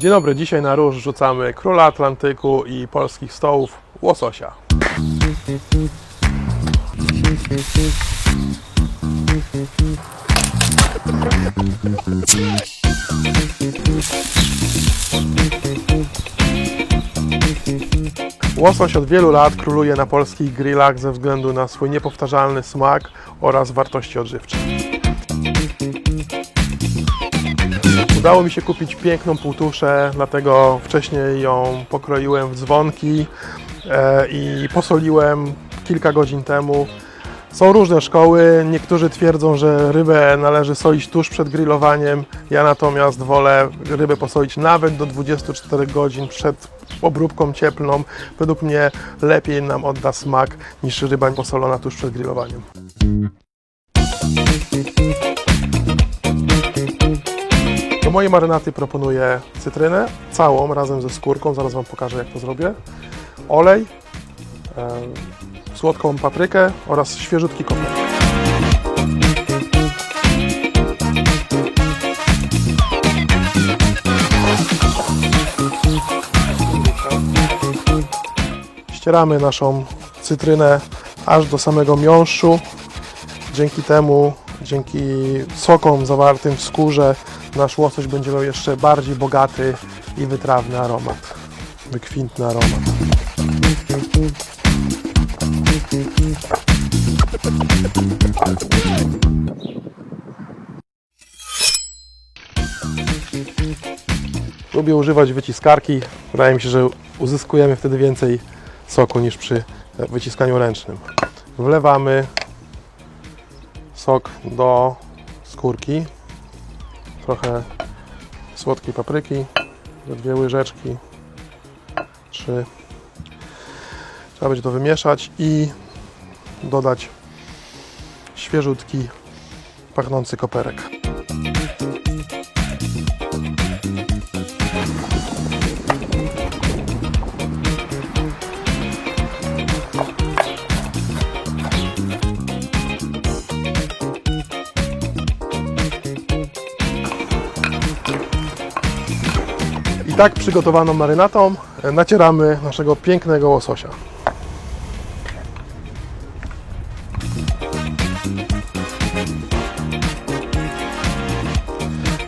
Dzień dobry, dzisiaj na róż rzucamy króla Atlantyku i polskich stołów łososia. Łosoś od wielu lat króluje na polskich grillach ze względu na swój niepowtarzalny smak oraz wartości odżywcze. Udało mi się kupić piękną półtuszę, dlatego wcześniej ją pokroiłem w dzwonki e, i posoliłem kilka godzin temu. Są różne szkoły. Niektórzy twierdzą, że rybę należy solić tuż przed grillowaniem. Ja natomiast wolę rybę posolić nawet do 24 godzin przed obróbką cieplną. Według mnie lepiej nam odda smak niż ryba posolona tuż przed grillowaniem. Do mojej marynaty proponuję cytrynę całą razem ze skórką. Zaraz Wam pokażę, jak to zrobię. Olej, e, słodką paprykę oraz świeżutki koper. Ścieramy naszą cytrynę aż do samego miąższu. Dzięki temu, dzięki sokom zawartym w skórze, nasz łosoś będzie miał jeszcze bardziej bogaty i wytrawny aromat. Wykwintny aromat. Lubię używać wyciskarki. Wydaje mi się, że uzyskujemy wtedy więcej soku niż przy wyciskaniu ręcznym. Wlewamy sok do skórki. Trochę słodkiej papryki, dwie łyżeczki, trzy. Trzeba będzie to wymieszać i dodać świeżutki, pachnący koperek. Tak przygotowaną marynatą e, nacieramy naszego pięknego łososia.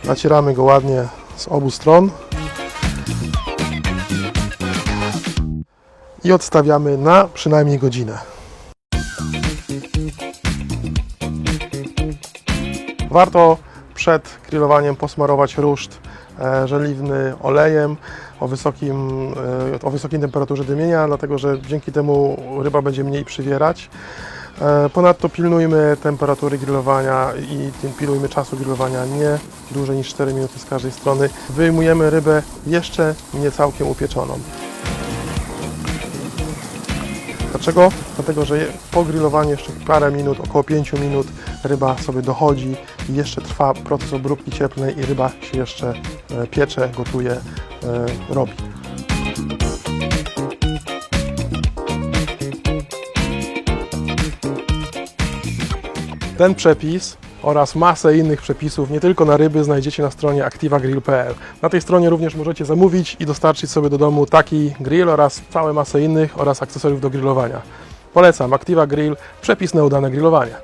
Nacieramy go ładnie z obu stron. I odstawiamy na przynajmniej godzinę. Warto przed grillowaniem posmarować ruszt żeliwny olejem o, wysokim, e, o wysokiej temperaturze dymienia, dlatego że dzięki temu ryba będzie mniej przywierać. E, Ponadto pilnujmy temperatury grillowania i pilnujmy czasu grillowania nie dłużej niż 4 minuty z każdej strony. Wyjmujemy rybę jeszcze nie całkiem upieczoną. Dlaczego? Dlatego, że po grillowaniu jeszcze parę minut, około 5 minut ryba sobie dochodzi i jeszcze trwa proces obróbki cieplnej i ryba się jeszcze e, piecze, gotuje, e, robi. Ten przepis oraz masę innych przepisów, nie tylko na ryby, znajdziecie na stronie activagrill.pl. Na tej stronie również możecie zamówić i dostarczyć sobie do domu taki grill oraz całe masę innych oraz akcesoriów do grillowania. Polecam Activa Grill, przepis na udane grillowanie.